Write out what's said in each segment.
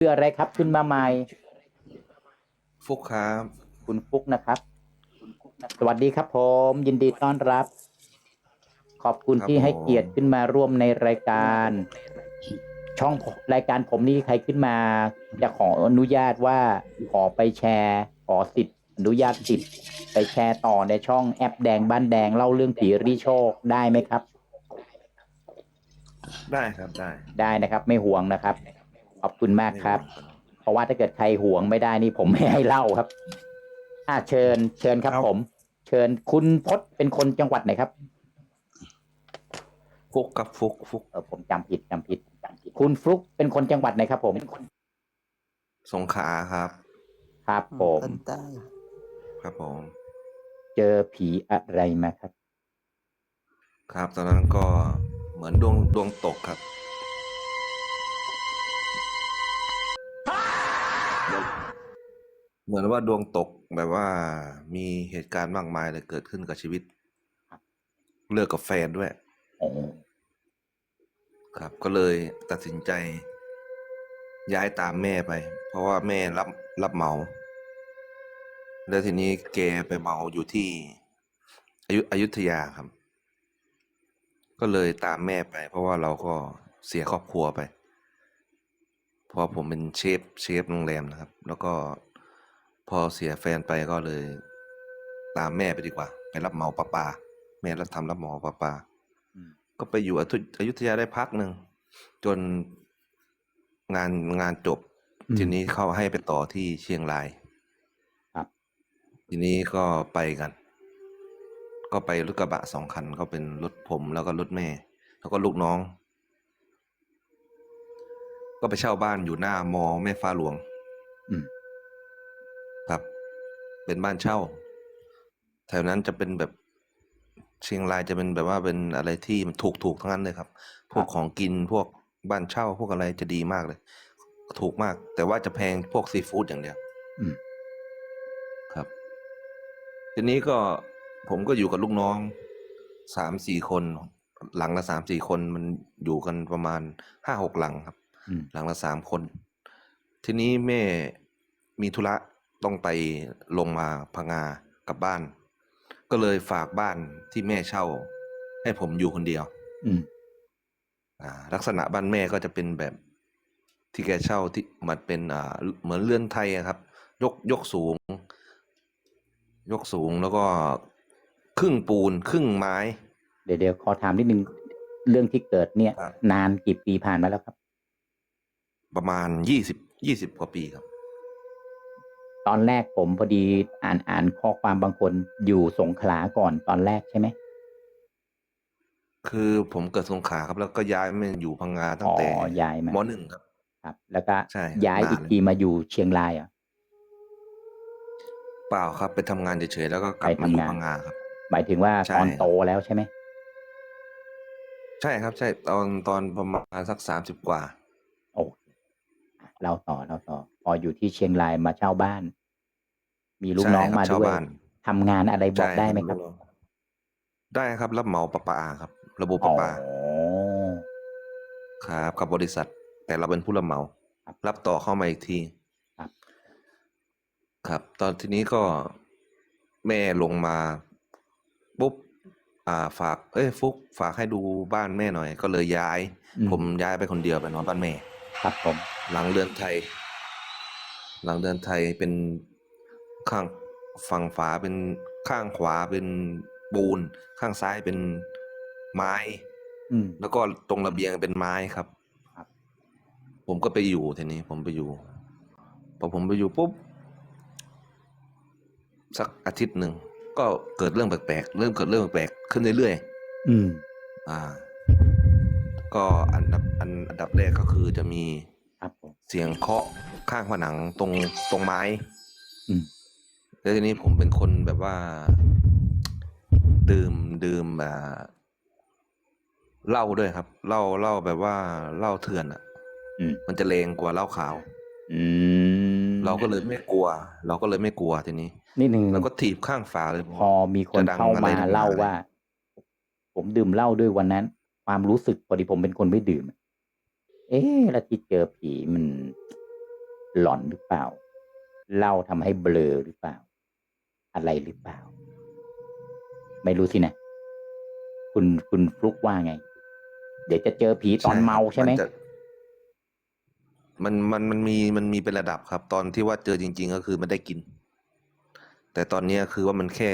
ชื่ออะไรครับขึ้นมาใหม่ฟุกครับคุณฟุกนะครับ สวัสดีครับผม ยินดีต้อนรับ ขอบคุณครับที่ให้ผมเกียรติขึ้นมาร่วมในรายการ ช่องผมรายการผมนี่ใครขึ้นมา จะขออนุญาตว่าขอไปแชร์ขอสิทธิ์อนุญาตสิทธิ์ไปแชร์ต่อในช่องแอปแดงบ้านแดงเล่าเรื่องผีริโชคได้ไหมครับ ได้ครับได้ ได้นะครับ ไม่ห่วงนะครับ ขอบคุณมากครับ เพราะว่าถ้าเกิดใครห่วงไม่ได้นี่ผมไม่ให้เล่าครับอ่าเชิญ เชิญครับผม เชิญคุณพศเป็นคนจังหวัดไหนครับฟุกกับฟุกฟุกเออผมจำผิดจำผิดจำผิด คุณฟลุกเป็นคนจังหวัดไหนครับ ผมสงขลาครับ ครับผม คนใต้ครับผม เจอผีอะไรมาครับ ครับ ตอนนั้นก็เหมือนดวงดวงตกครับ เหมือนว่าดวงตกแบบว่ามีเหตุการณ์มากมายเลยเกิดขึ้นกับชีวิต เลิกกับแฟนด้วย โอ้ครับ ก็เลยตัดสินใจ ย้ายตามแม่ไป เพราะว่าแม่รับรับเหมา แล้วทีนี้แกไปเหมาอยู่ที่อยุอยุธยาครับ ก็เลยตามแม่ไป เพราะว่าเราก็เสียครอบครัวไป เพราะผมเป็นเชฟเชฟโรงแรมนะครับ แล้วก็ พอเสียแฟนไปก็เลย ตามแม่ไปดีกว่า ไปรับเหมาปลาปลาแม่รับทำรับเหมาปลาปลาอืมก็ไปอยู่อยุอยุธยาได้พักหนึ่งจนงานงานจบ ทีนี้เขาให้ไปต่อที่เชียงรายครับ ทีนี้ก็ไปกัน ก็ไปรถกระบะสองคันก็เป็นรถผมแล้วก็รถแม่ แล้วก็ลูกน้อง ก็ไปเช่าบ้านอยู่หน้ามอแม่ฟ้าหลวง อืมครับ เป็นบ้านเช่า แถวนั้นจะเป็นแบบเชียงรายจะเป็นแบบว่าเป็นอะไรที่มันถูกถูกๆทั้งนั้นเลยครับ พวกของกินพวกบ้านเช่า พวกอะไรจะดีมากเลย ถูกมาก แต่ว่าจะแพงพวกซีฟู้ดอย่างเดียวอืมครับ ทีนี้ก็ผมก็อยู่กับลูกน้องสามสี่คน หลังละสามสี่คนมันอยู่กันประมาณห้าหกหลังครับอืมหลังละสามคน ทีนี้แม่มีธุระ ต้องไปลงมาพังงากลับบ้าน ก็เลยฝากบ้านที่แม่เช่า ให้ผมอยู่คนเดียว อืมอ่า ลักษณะบ้านแม่ก็จะเป็นแบบที่แกเช่าที่มันเป็นอ่าเหมือนเรือนไทยอะครับ ยกยกสูง ยกสูงแล้วก็ครึ่งปูนครึ่งไม้ เดี๋ยวเดี๋ยวขอถามนิดนึงเรื่องที่เกิดเนี่ยครับนานกี่ปีผ่านมาแล้วครับ ประมาณยี่สิบยี่สิบกว่าปีครับ ตอนแรกผมพอดีอ่านอ่านข้อความบางคนอยู่สงขลาก่อนตอนแรกใช่ไหมคือผมเกิดสงขลาครับ แล้วก็ย้ายมาอยู่พังงาตั้อ๋งอแต่ย้ายมามหนึ่งครับ ครับ แล้วก็ใช่ย้ายนานอีกเลยทีมาอยู่เชียงรายเหรอะเปล่าครับ ไปทำงานเฉยๆแล้วก็กลับไปมาอยู่ทำงานพังงาครับ หมายถึงว่าใช่ตอนโตแล้วใช่ไหมใช่ครับ ใช่ตอนตอนประมาณสักสามสิบกว่า โอ้เราต่อเราต่อ พออยู่ที่เชียงรายมาเช่าบ้าน มีลูกใช่น้องครับมาเช่าด้วยบ้าน ทำงานอะไรบอกได้ไหมครับได้ครับรับเหมาประปาครับ ระบบปอ๋ระอ ปาครับกับบริษัท แต่เราเป็นผู้รับเหมา ครับรับต่อเข้ามาอีกทีครับ ครับ ตอนทีนี้ก็แม่ลงมาปุ๊บอ่าฝาก เอ้ยฟุกฝากให้ดูบ้านแม่หน่อย ก็เลยย้าย อืมผมย้ายไปคนเดียวไปนอนบ้านแม่ ครับผม หลังเรือนไทย หลังเรือนไทยเป็น ข้างฝั่งฝาเป็นข้างขวาเป็นปูน ข้างซ้ายเป็นไม้ อืม แล้วก็ตรงระเบียงเป็นไม้ครับ ครับ ผมก็ไปอยู่ทีนี้ ผมไปอยู่ พอผมไปอยู่ปุ๊บ สักอาทิตย์หนึ่ง ก็เกิดเรื่องแปลกๆ เริ่มเกิดเรื่องแปลกๆขึ้นเรื่อยอืม ๆ อ่า ก็อันดับอันอันดับแรกก็คือจะมีครับผม เสียงเคาะข้างผนังตรงตรงไม้ อืม แล้วทีนี้ผมเป็นคนแบบว่า ดื่มดื่มอ่าเหล้าด้วยครับเหล้าเหล้าแบบว่าเหล้าเถื่อนอะอืมมันจะแรงกว่าเหล้าขาวอืมเราก็เลยไม่กลัว เราก็เลยไม่กลัวทีนี้นี่หนึ่งแล้วก็ถีบข้างฝาเลย พอมีคนจะดังเข้าอะไรมานักหนาเล่าเลยว่า ผมดื่มเหล้าด้วยวันนั้น ความรู้สึกพอดีผมเป็นคนไม่ดื่ม เอ๊ะแล้วที่เจอผีมันหลอนหรือเปล่าเหล้าทำให้เบลอหรือเปล่า อะไรหรือเปล่า ไม่รู้สินะ คุณคุณฟลุกว่าไง เดี๋ยวจะเจอผีตอนเมาใช่ไหมนจะมันมันมันมีมันมีเป็นระดับครับ ตอนที่ว่าเจอจริง ๆ ก็คือมันได้กิน แต่ตอนเนี้ยคือว่ามันแค่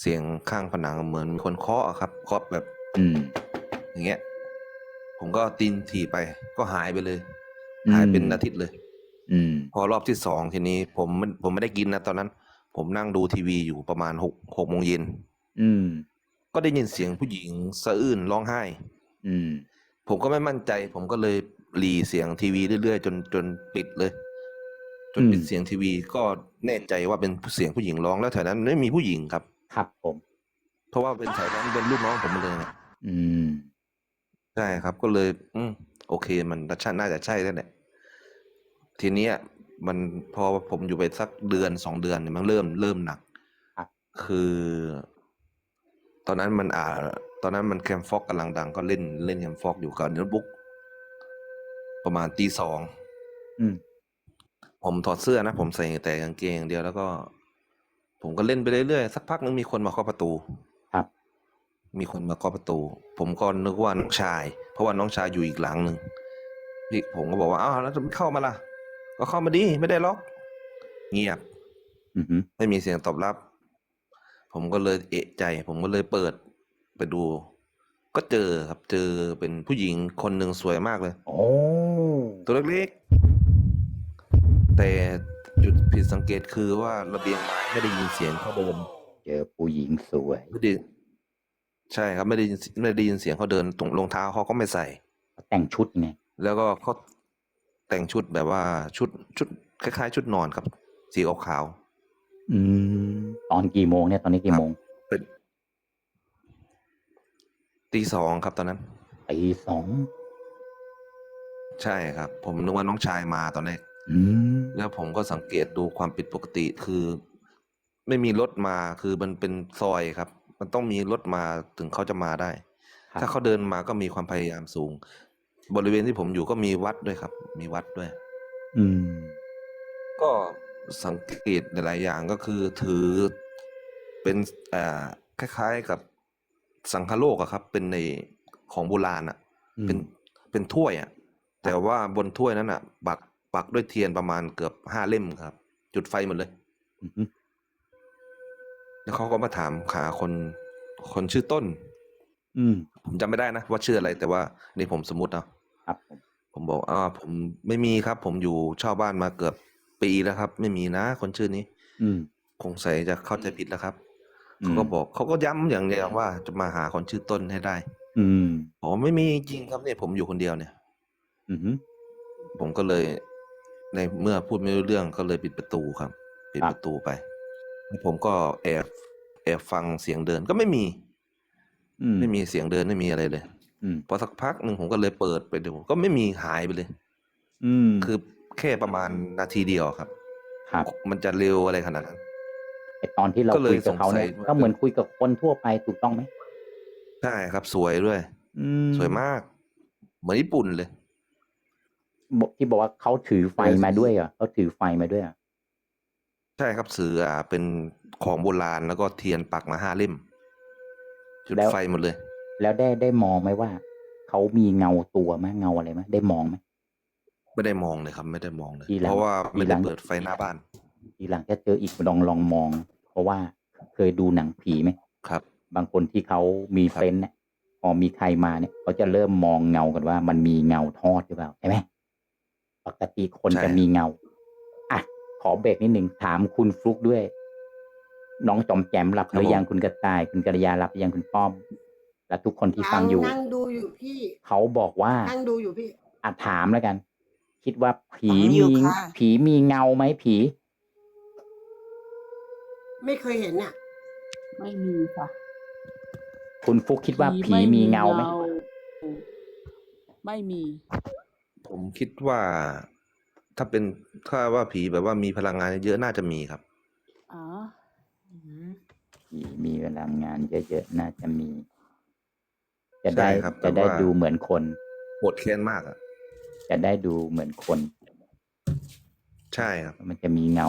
เสียงข้างผนังเหมือนมีคนเคาะอะครับเคาะแบบ อืม อย่างเงี้ย ผมก็ตีนถีบไป ก็หายไปเลยอืมหายเป็นอาทิตย์เลย อืม พอรอบที่สองทีนี้ ผมมันผมไม่ได้กินนะตอนนั้น ผมนั่งดูทีวีอยู่ประมาณหกหกโมงเย็นอืม ก็ได้ยินเสียงผู้หญิงสะอื้นร้องไห้ อืม ผมก็ไม่มั่นใจ ผมก็เลยหลีเสียงทีวีเรื่อยๆ จนจนปิดเลย จนปิดอืมเสียงทีวีก็แน่ใจว่าเป็นเสียงผู้หญิงร้องแล้วแถวนั้นไม่มีผู้หญิงครับ ครับผม เพราะว่าเป็นแถวนั้นเป็นลูกน้องผมหมดเลยไงอืมใช่ครับก็เลย อืมโอเค มันน่าจะใช่แล้วแหละทีเนี้ย มันพอผมอยู่ไปสักเดือนสองเดือนเนี่ยมันเริ่มเริ่มหนักครับคือ ตอนนั้นมันอ่า ตอนนั้นมันแคมฟอกกำลังดัง ก็เล่นเล่นแคมฟอกอยู่กับโน้ตบุ๊กประมาณตีสองอืมผมถอดเสื้อนะ ผมใส่แต่กางเกงอย่างเดียวแล้วก็ ผมก็เล่นไปเรื่อยๆสักพักนึงมีคนมาเคาะประตูครับมีคนมาเคาะประตู ผมก็นึกว่าน้องชาย เพราะว่าน้องชายอยู่อีกหลังหนึ่งพี่ผมก็บอกว่าอ้าวแล้วจะไม่เข้ามาล่ะ ก็เข้ามาดิไม่ได้ล็อกเงียบอือหือไม่มีเสียงตอบรับ ผมก็เลยเอะใจ ผมก็เลยเปิดไปดู ก็เจอครับเจอเป็นผู้หญิงคนหนึ่งสวยมากเลยโอ้ตัวเล็กๆ แต่จุดผิดสังเกตคือว่าระเบียงไม้ไม่ได้ยินเสียงเขาเดิน เจอผู้หญิงสวยไม่ได้ใช่ครับไม่ได้ยินไม่ได้ยินเสียงเขาเดินตรงรองเท้าเขาก็ไม่ใส่ แต่งชุดไงแล้วก็เขา แต่งชุดแบบว่าชุดชุดคล้าย ๆ ชุดนอนครับ สีขาว อืม ตอนกี่โมงเนี่ยตอนนี้กี่โมงๆเป็นตีสองครับตอนนั้นตีสองใช่ครับ ผมนึกว่าน้องชายมาตอนแรกอืมแล้วผมก็สังเกตดูความผิดปกติคือ ไม่มีรถมาคือมันเป็นซอยครับ มันต้องมีรถมาถึงเขาจะมาได้ครับถ้าเขาเดินมาก็มีความพยายามสูง บริเวณที่ผมอยู่ก็มีวัดด้วยครับ มีวัดด้วย อืม ก็สังเกตหลายๆอย่างก็คือถือเป็นอ่าคล้ายๆกับสังฆโลกอะครับ เป็นในของโบราณอะอืมเป็นเป็นถ้วยอะแต่ว่าบนถ้วยนั้นอะปักปักด้วยเทียนประมาณเกือบห้าเล่มครับ จุดไฟหมดเลยอือหือแล้วเขาก็มาถามหาคนคนชื่อต้น อืม ผมจำไม่ได้นะว่าชื่ออะไร แต่ว่านี่ผมสมมติเอา ครับผม ผมบอกอ่าผมไม่มีครับ ผมอยู่เช่าบ้านมาเกือบปีแล้วครับ ไม่มีนะคนชื่อนี้ อืมคงใส่จะเข้าใจผิดแล้วครับอืมเขาก็บอก เขาก็ย้ำอย่างเดียวว่า จะมาหาคนชื่อต้นให้ได้ อืม ผมไม่มีจริงครับเนี่ย ผมอยู่คนเดียวเนี่ย อือหือผมก็เลย ในเมื่อพูดไม่รู้เรื่อง ก็เลยปิดประตูครับ ปิดครับประตูไป แล้วผมก็แอบ แอบฟังเสียงเดิน ก็ไม่มี อืมไม่มีเสียงเดิน ไม่มีอะไรเลย อืม พอสักพักหนึ่งผมก็เลยเปิดไปดู ก็ไม่มีหายไปเลย อืม คือแค่ประมาณนาทีเดียวครับ ครับ มันจะเร็วอะไรขนาดนั้นไอตอนที่เราก็เลยคุยกับเขาเนี่ยสงสัยก็เหมือนคุยกับคนทั่วไปถูกต้องไหมใช่ครับ สวยด้วย อืม สวยมาก เหมือนญี่ปุ่นเลยบอกที่บอกว่าเขาถือไฟมาด้วยเหรอเขาถือไฟมาด้วยเหรอใช่ครับเสืออะเป็นของโบราณแล้วก็เทียนปักมาห้าเล่มจุดไฟหมดเลย แล้วได้ได้มองไหมว่าเขามีเงาตัวไหมเงาอะไรไหมได้มองไหมไม่ได้มองเลยครับ ไม่ได้มองเลยทีหลังเพราะว่าไม่ทีหลัได้งเปิดไฟหน้าบ้าน ทีหลังถ้าเจออีกลองลองมอง เพราะว่าเคยดูหนังผีไหมครับ บางคนที่เขามีครับเซนส์เนี่ยพอมีใครมาเนี่ยเขาจะเริ่มมองเงากันว่า มันมีเงาทอดหรือเปล่าใช่ไหมปกติคนจะมีเงาอะขอเบรกนิดหนึ่งถามคุณฟลุกด้วย น้องจอมแจมหลับหรือยังคุณกระต่าย คุณกัลยาหลับหรือยังคุณป้อม และทุกคนที่ฟังอยู่ นั่งดูอยู่พี่ เขาบอกว่านั่งดูอยู่พี่อะถามแล้วกัน คิดว่าผีฟังอยู่มีค่ะผีมีเงาไหมผี ไม่เคยเห็นอะ ไม่มีค่ะ คุณฟุกคิดว่าผีมีเงาไหมไม่มี ผมคิดว่า ถ้าเป็นถ้าว่าผีแบบว่ามีพลังงานเยอะน่าจะมีครับอ๋อผีมีเวลางานเยอะๆน่าจะมี จะได้ใช่ครับแต่จะได้ว่าดูเหมือนคนโหดแค้นมากอะ จะได้ดูเหมือนคน ใช่ครับ มันจะมีเงา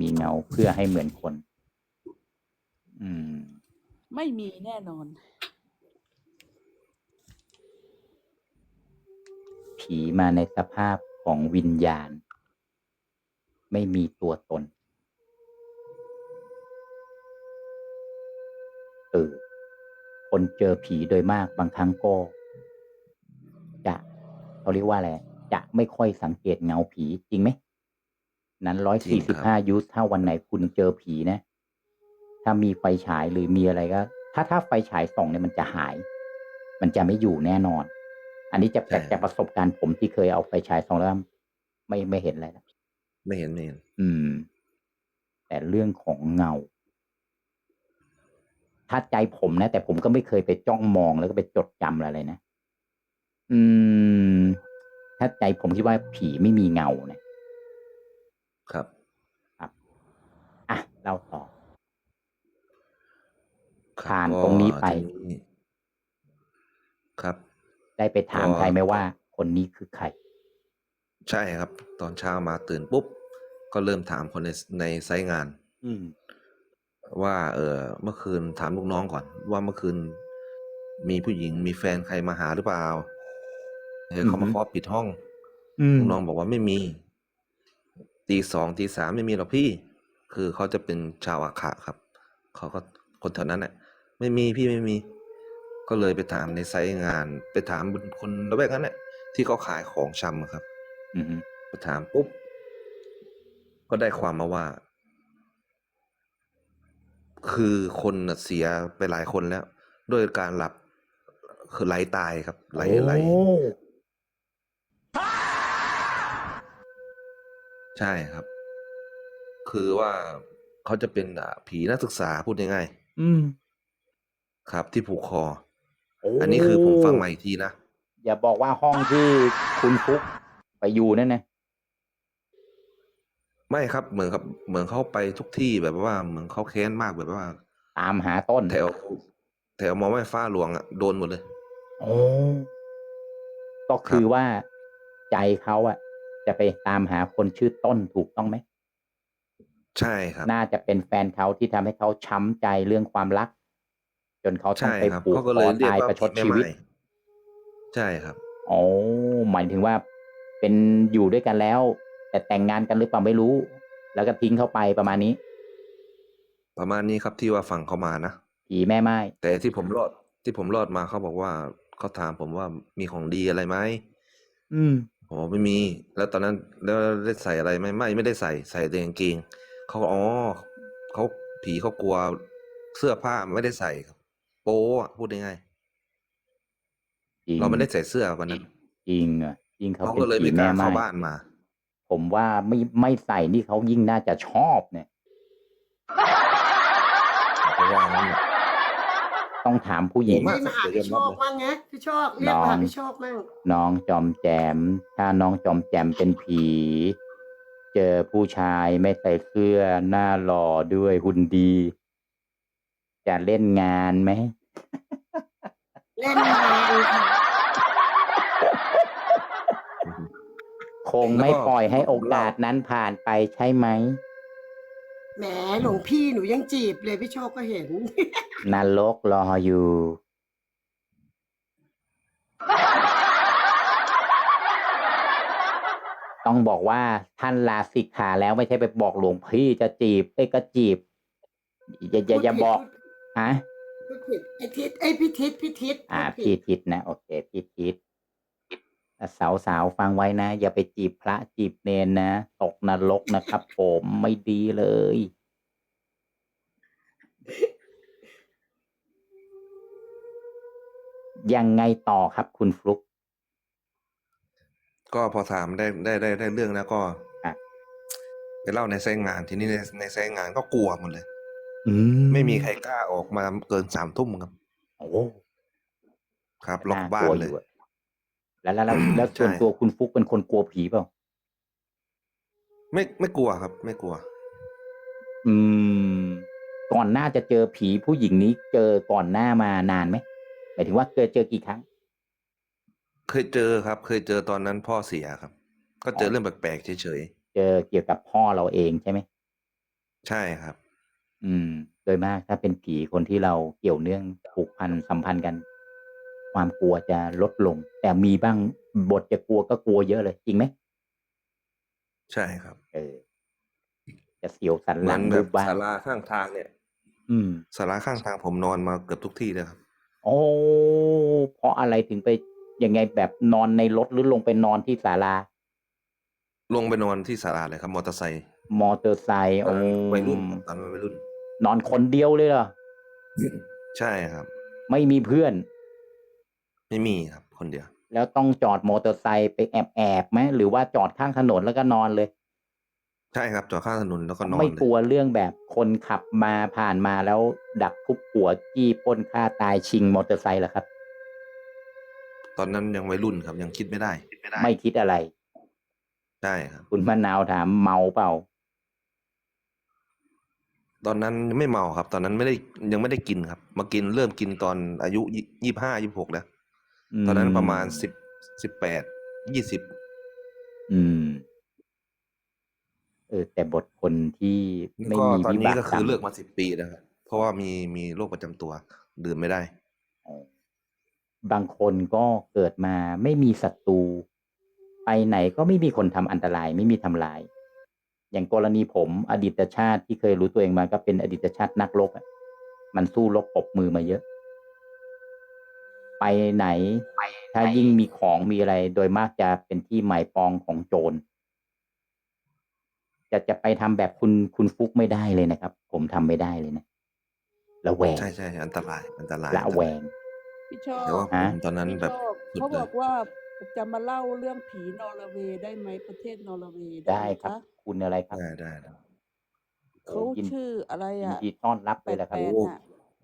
มีเงาเพื่อให้เหมือนคน อืม ไม่มีแน่นอน ผีมาในสภาพของวิญญาณ ไม่มีตัวตน เออ คนเจอผีโดยมากบางครั้งก็จะเขาเรียกว่าอะไรจะไม่ค่อยสังเกตเงาผีจริงไหม นั้นร้อยจริสี่งสิบครัห้าบยูสถ้าวันไหนคุณเจอผีนะ ถ้ามีไฟฉายหรือมีอะไรก็ ถ้าถ้าไฟฉายส่องเนี่ยมันจะหาย มันจะไม่อยู่แน่นอน อันนี้จะจากจากประสบการณ์ผมที่เคยเอาไฟฉายส่องแล้ว ไม่ไม่เห็นอะไรแล้วไม่เห็นไม่เห็น อืม แต่เรื่องของเงา ถ้าใจผมนะ แต่ผมก็ไม่เคยไปจ้องมองแล้วก็ไปจดจำอะไรนะ อืม ถ้าใจผมคิดว่าผีไม่มีเงานะครับอะเล่าต่อครับผ่านก็ตรงนี้ไปทีนี้ครับ ได้ไปถามก็ใครไหมว่า คนนี้คือใคร ใช่ครับ ตอนเช้ามาตื่นปุ๊บ ก็เริ่มถามคนในในไซต์งาน อืม ว่า เออเมื่อคืนถามลูกน้องก่อน ว่าเมื่อคืน มีผู้หญิงมีแฟนใครมาหาหรือเปล่าเออเขามาอือฮึเคาะปิดห้องอืมลูกน้องบอกว่าไม่มีตีสองตีสามไม่มีหรอกพี่ คือเขาจะเป็นชาวอาขาครับเขาก็คนแถวนั้นแหละไม่มีพี่ไม่มี ก็เลยไปถามในไซต์งาน ไปถามคนระแวกนั้นแหละที่เขาขายของชำอะครับ อืมไปถามปุ๊บก็ได้ความมาว่า คือคนน่ะเสียไปหลายคนแล้ว ด้วยการหลับคือไหลตายครับไหลไหลโอ้ใช่ครับ คือว่าเขาจะเป็นอะผีนักศึกษาพูดง่ายอืม ๆครับ ที่ผูกคอ โอ้อันนี้คือผมฟังมาอีกทีนะ อย่าบอกว่าห้องที่คุณฟุกไปอยู่นั่นนะ ไม่ครับ เหมือนครับ เหมือนเขาไปทุกที่แบบว่า เหมือนเขาแค้นมากแบบว่า ตามหาต้นแถวแถวมอไม้ฟ้าหลวงอะโดนหมดเลย โอ้ก็คือว่าใจเขาอะจะไปตามหาคนชื่อต้นถูกต้องไหม ใช่ครับ น่าจะเป็นแฟนเขาที่ทำให้เขาช้ำใจเรื่องความรัก จนเขาต้องใช่ไปครับผูกเขาก็คเลยอเรียกตายว่าประชดผีแม่ชีวิตไม้ใช่ครับ โอ้หมายถึงว่าเป็นอยู่ด้วยกันแล้ว แต่แต่งงานกันหรือเปล่าไม่รู้ แล้วก็ทิ้งเขาไปประมาณนี้ ประมาณนี้ครับที่ว่าฝั่งเขามานะผีแม่ไม้แต่ที่ผมรอดที่ผมรอดมาเขาบอกว่าเขาถามผมว่ามีของดีอะไรไหมอืมผมบอกไม่มี แล้วตอนนั้นแล้วได้ใส่อะไรไหมไม่ไม่ได้ใส่ใส่แต่กางเกงเขาก็อ๋อเขาผีเขากลัวเสื้อผ้าไม่ได้ใส่ครับ โป๊อะพูดง่ายจริงๆเราไม่ได้ใส่เสื้อวันนั้นจริงอะจริงเขาเขาเป็ก็นเลยผีไม่กแม่ล้าไม้เข้าบ้านมา ผมว่าไม่ไม่ใส่นี่เขายิ่งน่าจะชอบเนี่ยเพราะว่างั้นต้องถามผู้หญิงผมอะพี่มาหาพี่โชคมั่งไงพี่โชคเรียกน้องมาหาพี่โชคมั่งน้องจอมแจม ถ้าน้องจอมแจมเป็นผี เจอผู้ชายไม่ใส่เสื้อหน้าหล่อด้วยหุ่นดี จะเล่นงานไหม เล่นงานค่ะ คงไม่ปล่อยให้โอกาสนั้นผ่านไปใช่ไหมแหมหลวงพี่หนูยังจีบเลยพี่โชคก็เห็น นรกรออยู่ ต้องบอกว่าท่านลาสิกขาแล้วไม่ใช่ไปบอกหลวงพี่จะจีบเอ้ยก็จีบ อย่าอย่าอย่าบอกฮะพูดผิดไอทิศไอยพี่ทิศพี่ทิศอ่าพูดผิพี่ดทิศนะโอเคพี่ทิศ สาวสาวๆฟังไว้นะ อย่าไปจีบพระจีบเนนนะ ตกนรกนะครับผมไม่ดีเลย ยังไงต่อครับคุณฟลุก ก็พอถามได้ได้ได้ได้เรื่องแล้วก็อะไปเล่าในไซต์งานทีนี้ในในไซต์งานก็กลัวหมดเลยอืไม่มีใครกล้าออกมาเกินสามทุ่มครับ โอ้ ครับล็อกน่บ้านกวเลยอะ แล้วแล้วแล้วแล้วส่วนใช่ตัวคุณฟลุกเป็นคนกลัวผีเปล่า ไม่ไม่กลัวครับ ไม่กลัว อืม ก่อนหน้าจะเจอผีผู้หญิงนี้เจอก่อนหน้ามานานไหมหมายถึงว่าเคยเจอกี่ครั้ง เคยเจอครับ เคยเจอตอนนั้นพ่อเสียครับ ก็เจอเรื่องแปลกๆเฉยเจจอเกี่ยวกับพ่อเราเองใช่ไหมใช่ครับ อืม โดยมากถ้าเป็นผีคนที่เราเกี่ยวเนื่องผูกพันสัมพันธ์กัน ความกลัวจะลดลง แต่มีบ้างบทจะกลัวก็กลัวเยอะเลย จริงไหมใช่ครับ เออ จะเสียวสันเหหมืลัอนงแบรูบปบ้างศาลาข้างทางเนี่ย อืมศาลาข้างทางผมนอนมาเกือบทุกที่เลยครับ โอ้เพราะอะไรถึงไปยังไงแบบนอนในรถหรือลงไปนอนที่ศาลา ลงไปนอนที่ศาลาเลยครับ มอเตอร์ไซค์มอเตอร์ไซค์ตอนโอ้นั้นวัยรุ่นตอนนั้นวัยรุ่น นอนคนเดียวเลยเหรอใช่ครับ ไม่มีเพื่อน ไม่มีครับ คนเดียว แล้วต้องจอดมอเตอร์ไซค์ไปแอบแอบๆไหมหรือว่าจอดข้างถนนแล้วก็นอนเลย ใช่ครับจอดข้างถนนแล้วก็นอนไม่เลยกลัวเรื่องแบบคนขับมาผ่านมาแล้วดักทุบหัวจี้ปล้นฆ่าตายชิงมอเตอร์ไซค์เหรอครับ ตอนนั้นยังวัยรุ่นครับยังคิดไม่ได้ไม่คิดอะไรใช่ครับ คุณมะนาวถามเมาเปล่า ตอนนั้นไม่เมาครับ ตอนนั้นไม่ได้ยังไม่ได้กินครับ มากินเริ่มกินตอนอายุยี่ห้ายี่หกแล้ว ตอนนั้นประมาณสิบสิบแปดยี่สิบอืมเออแต่บทคนที่ไม่ก็มีตอนวินี้บากก็กรคืรอมเลิกมาสิบปีแล้วครับเพราะว่ามีมีโรคประจำตัวดื่มไม่ได้อ๋อบางคนก็เกิดมาไม่มีศัตรู ไปไหนก็ไม่มีคนทำอันตราย ไม่มีทำลาย อย่างกรณีผมอดีตชาติที่เคยรู้ตัวเองมาก็เป็นอดีตชาตินักรบอะมันสู้รบปรบมือมาเยอะ ไปไหน ถ้ายิ่งมีของมีอะไร โดยมากจะเป็นที่หมายปองของโจร จะจะไปทำแบบคุณคุณฟุกไม่ได้เลยนะครับ ผมทำไม่ได้เลยนะระแวงใช่ใช่อันตรายอันตรายละแวงพี่โชคแต่ว่าผฮะมตอนนั้นพี่แบบโชคสุดเขาเลบอยกว่าจะมาเล่าเรื่องผีนอร์เวย์ได้ไหมประเทศนอร์เวย์ได้หมครับะคุณอะไรครับได้ได้ได้เขาโยินชื่ออะไรยินอะดีต้อนรับเลยแหละครับ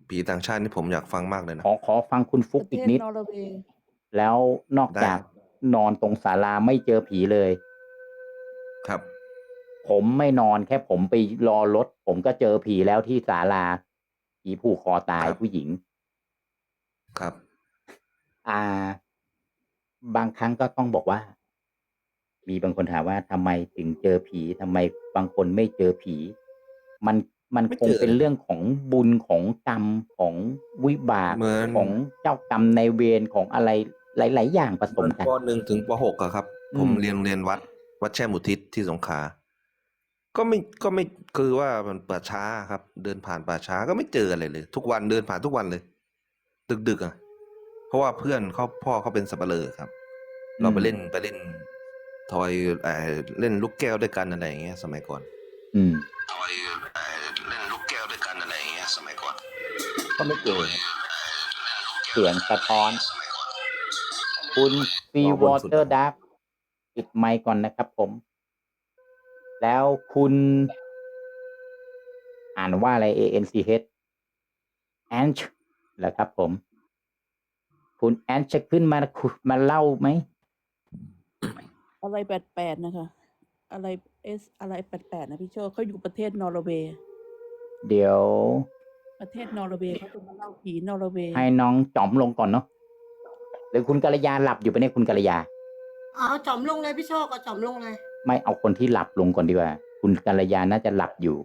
แปลกโอ้ๆน่ะผีต่างชาตินี่ผมอยากฟังมากเลยนะขอขอฟังคุณปฟุกระเทอีกศนิด นอร์เวย์ แล้วนอกได้ จากนอนตรงศาลาไม่เจอผีเลย ครับ ผมไม่นอนแค่ผมไปรอรถ ผมก็เจอผีแล้วที่ศาลา ผีผูกคอตายครับ ผู้หญิง ครับ อ่า บางครั้งก็ต้องบอกว่า มีบางคนถามว่าทำไมถึงเจอผีทำไมบางคนไม่เจอผี มัน มันไม่คงเจอเป็นเรื่องของบุญของกรรมของวิบากเหมือน ของเจ้ากรรมในายเวรของอะไรหลาย ๆ อย่างผสมกัน ปหนึ่งถึงปหกอะครับ อืม ผมเรียนเรียนวัด วัดแช่มอุทิศที่สงขลาก็ไม่ก็ไม่คือว่ามันป่าช้าครับ เดินผ่านป่าช้าก็ไม่เจออะไรเลย ทุกวันเดินผ่านทุกวันเลย ดึกดึกๆอะเพราะว่าเพื่อนเขาพ่อเขาเป็นสับปะเลอครับ เราไปเล่นไปเล่นทอยเอ่อเล่นลูกแก้วด้วยกันอะไรอย่างเงี้ย สมัยก่อน อืม ทอย ก็ไม่เจอเสียงสะท้อน คุณซีวอเตอร์ดักปิดไมค์ก่อนนะครับผม แล้วคุณ อ่านว่าอะไร A N C H Anch เหรอครับผม คุณแอนจะขึ้นมาคุมาเล่าไหม อะไรแปดแปดนะคะ อะไรเอสอะไรแปดแปดนะพี่โชคเขาอยู่ประเทศนอร์เวย์ เดี๋ยว ประเทศนอร์เวย์เขาจะมาเล่าผีนอร์เวย์ให้น้องจอมลงก่อนเนาะหรือคุณกัลยาหลับอยู่ปะเนี่ยคุณกัลยาเอาจอมลงเลยพี่โชคเอาจอมลงเลย ไม่เอาคนที่หลับลงก่อนดีกว่า คุณกัลยาน่าจะหลับอยู่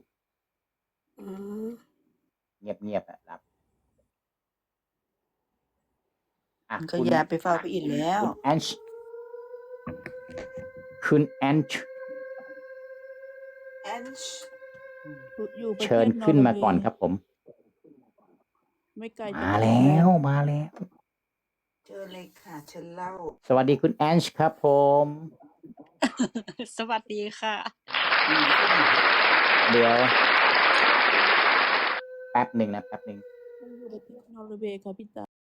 อืมเงียบๆอะหลับอะก็คุณย้ายไปเฝ้าพี่อินแล้ว คุณแอนช์คุณแอนช์แอนช์อยู่ประเทศเชิญขึ้นมาก่อนครับผม ไม่ไกลจกมาแล้วมาแล้วเจอเลยค่ะฉันเล่าสวัสดีคุณแอนช์ครับผม สวัสดีค่ะเดี๋ยว แป๊บหนึ่งนะแป๊บหนึ่ง อยู่ประเทศนอร์เวย์ค่ะพี่ตา